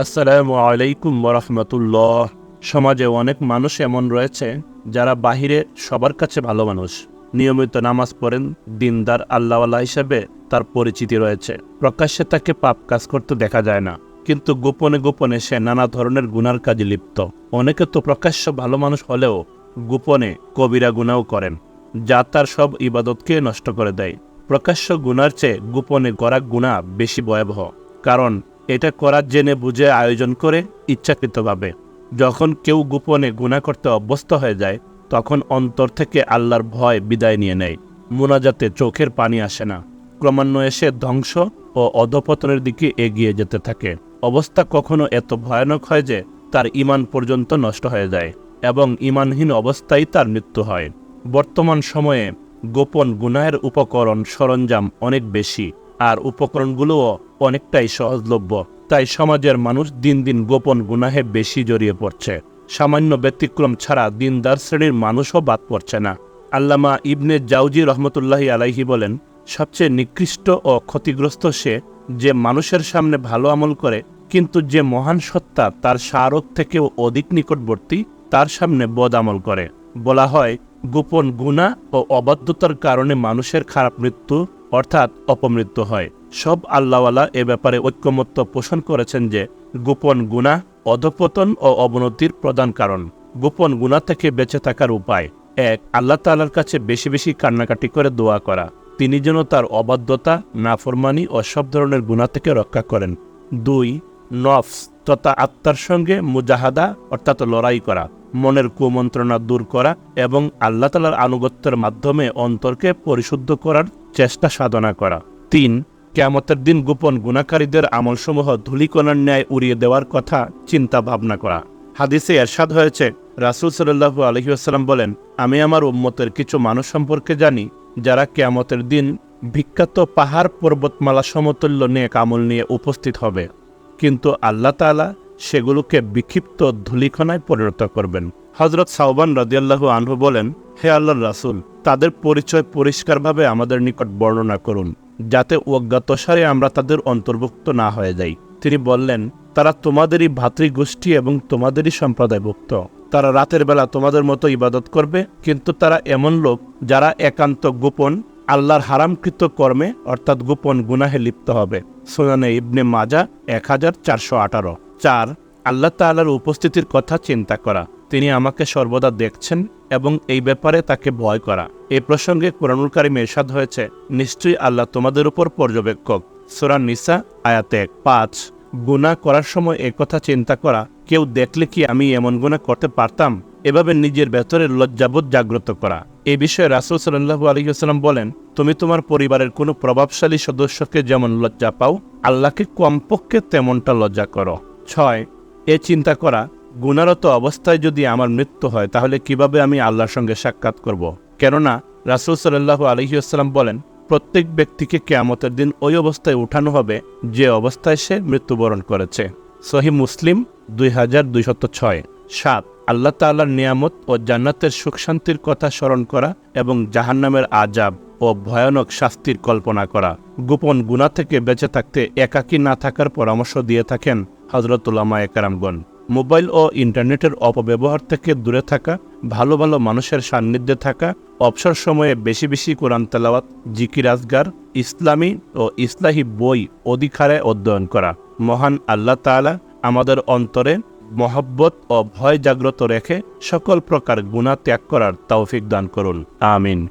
আসসালামু আলাইকুম রহমতুল্লাহ সমাজে অনেক মানুষ এমন রয়েছে যারা বাহিরে সবার কাছে ভালো মানুষ। নিয়মিত নামাজ পড়েন, দিনদার আল্লাহওয়ালা হিসেবে তার পরিচিতি রয়েছে। প্রকাশ্যে তাকে পাপ কাজ করতে দেখা যায় না, কিন্তু গোপনে গোপনে সে নানা ধরনের গুনার কাজে লিপ্ত। অনেকে তো প্রকাশ্য ভালো মানুষ হলেও গোপনে কবিরা গুনাও করেন, যা তার সব ইবাদতকে নষ্ট করে দেয়। প্রকাশ্য গুনার চেয়ে গোপনে করা গুণা বেশি ভয়াবহ, কারণ এটা করার জেনে বুঝে আয়োজন করে ইচ্ছাকৃতভাবে। যখন কেউ গোপনে গুণা করতে অভ্যস্ত হয়ে যায়, তখন অন্তর থেকে আল্লাহর ভয় বিদায় নিয়ে নেয়। মোনাজাতে চোখের পানি আসে না। ক্রমান্বয়ে সে ধ্বংস ও অধপতনের দিকে এগিয়ে যেতে থাকে। অবস্থা কখনো এত ভয়ানক হয় যে, তার ইমান পর্যন্ত নষ্ট হয়ে যায় এবং ইমানহীন অবস্থায় তার মৃত্যু হয়। বর্তমান সময়ে গোপন গুনাহের উপকরণ সরঞ্জাম অনেক বেশি, আর উপকরণগুলোও অনেকটাই সহজলভ্য। তাই সমাজের মানুষ দিন দিন গোপন গুনাহে বেশি জড়িয়ে পড়ছে। সামান্য ব্যতিক্রম ছাড়া দিনদার শ্রেণির মানুষও বাদ পড়ছে না। আল্লামা ইবনে জাউজি রহমতুল্লাহি আলাইহি বলেন, সবচেয়ে নিকৃষ্ট ও ক্ষতিগ্রস্ত সে যে মানুষের সামনে ভালো আমল করে, কিন্তু যে মহান সত্তা তার স্মারক থেকেও অধিক নিকটবর্তী, তার সামনে বদ আমল করে। বলা হয়, গোপন গুণা ও অবাধ্যতার কারণে মানুষের খারাপ মৃত্যু অর্থাৎ অপমৃত্যু হয়। সব আল্লাহওয়ালা এ ব্যাপারে ঐক্যমত্য পোষণ করেছেন যে, গোপন গুণা অধপতন ও অবনতির প্রধান কারণ। গোপন গুণা থেকে বেঁচে থাকার উপায়। এক, আল্লাহ তাআলার কাছে বেশি বেশি কান্নাকাটি করে দোয়া করা। তিনি যেন তার অবাধ্যতা, নাফরমানি ও সব ধরনের গুণা থেকে রক্ষা করেন। দুই, নফস তথা আত্মার সঙ্গে মুজাহাদা অর্থাৎ লড়াই করা, মনের কুমন্ত্রণা দূর করা এবং আল্লাহ তালার আনুগত্যের মাধ্যমে অন্তরকে পরিশুদ্ধ করার চেষ্টা সাধনা করা। তিন কেয়ামতের দিন গোপন গুণাকারীদের আমলসমূহ ধূলিকণার ন্যায় উড়িয়ে দেওয়ার কথা চিন্তা ভাবনা করা। হাদিসে এরশাদ হয়েছে, রাসুল সাল্লাহু আলহিউসাল্লাম বলেন, আমি আমার উম্মতের কিছু মানুষ সম্পর্কে জানি, যারা কেয়ামতের দিন বিখ্যাত পাহাড় পর্বতমালা সমতুল্য নেক আমল নিয়ে উপস্থিত হবে। কিন্তু আল্লাহ তাআলা সেগুলোকে বিক্ষিপ্ত ধূলিকণায় পরিণত করবেন। হজরত সাউবান রাদিয়াল্লাহু আনহু বলেন, হে আল্লাহ রাসূল, তাদের পরিচয় পরিষ্কারভাবে আমাদের নিকট বর্ণনা করুন। যাতে অজ্ঞাতসারে আমরা তাদের অন্তর্ভুক্ত না হয়ে যাই। তিনি বললেন, তারা তোমাদেরই ভাতৃগোষ্ঠী এবং তোমাদেরই সম্প্রদায়ভুক্ত। তারা রাতের বেলা তোমাদের মতো ইবাদত করবে, কিন্তু তারা এমন লোক যারা একান্ত গোপন, আল্লাহর হারামকৃত কর্মে, অর্থাৎ গোপন গুনাহে লিপ্ত হবে। সোনানে ইবনে মাজা এক হাজার চারশো আঠারো। চার, আল্লাহ তাল্লাহর উপস্থিতির কথা চিন্তা করা। তিনি আমাকে সর্বদা দেখছেন এবং এই ব্যাপারে তাকে ভয় করা। এ প্রসঙ্গে কোরআনুল কারিমে এরশাদ হয়েছে, নিশ্চয়ই আল্লাহ তোমাদের উপর পর্যবেক্ষক। সোরান নিসা, আয়াতে পাঁচ, গুনাহ করার সময় কথা চিন্তা করা। কেউ দেখলে কি আমি এমন গুনাহ করতে পারতাম? এভাবে নিজের ভেতরে লজ্জাবোধ জাগ্রত করা। এ বিষয়ে রাসুল সাল্লাহু আলহিহাস্লাম বলেন, তুমি তোমার পরিবারের কোনো প্রভাবশালী সদস্যকে যেমন লজ্জা পাও, আল্লাহকে কমপক্ষে তেমনটা লজ্জা করো। ছয়, এ চিন্তা করা গুণারত অবস্থায় যদি আমার মৃত্যু হয়, তাহলে কীভাবে আমি আল্লাহর সঙ্গে সাক্ষাৎ করব। কেননা, রাসুল সাল্লাহু আলহিউসালাম বলেন, প্রত্যেক ব্যক্তিকে কেয়ামতের দিন ওই অবস্থায় উঠানো হবে যে অবস্থায় সে মৃত্যুবরণ করেছে। সহি মুসলিম দুই হাজার দুইশত ছয়। সাত, আল্লাহ তাল্লাহর নিয়ামত ও জান্নাতের সুখ শান্তির কথা স্মরণ করা এবং জাহান্নামের আজাব ও ভয়ানক শাস্তির কল্পনা করা। গোপন গুণা থেকে বেঁচে থাকতে একাকী না থাকার পরামর্শ দিয়ে থাকেন হজরতুল্লামা একরামগণ মোবাইল ও ইন্টারনেটের অপব্যবহার থেকে দূরে থাকা, ভালো ভালো মানুষের সান্নিধ্যে থাকা, অবসর সময়ে বেশি বেশি কোরআন তেলাওয়াত, জিকির আজগার, ইসলামী ও ইসলাহী বই অধিকারে অধ্যয়ন করা। মহান আল্লাহ তাআলা আমাদের অন্তরে মহব্বত ও ভয় জাগ্রত রেখে সকল প্রকার গুণা ত্যাগ করার তৌফিক দান করুন। আমিন।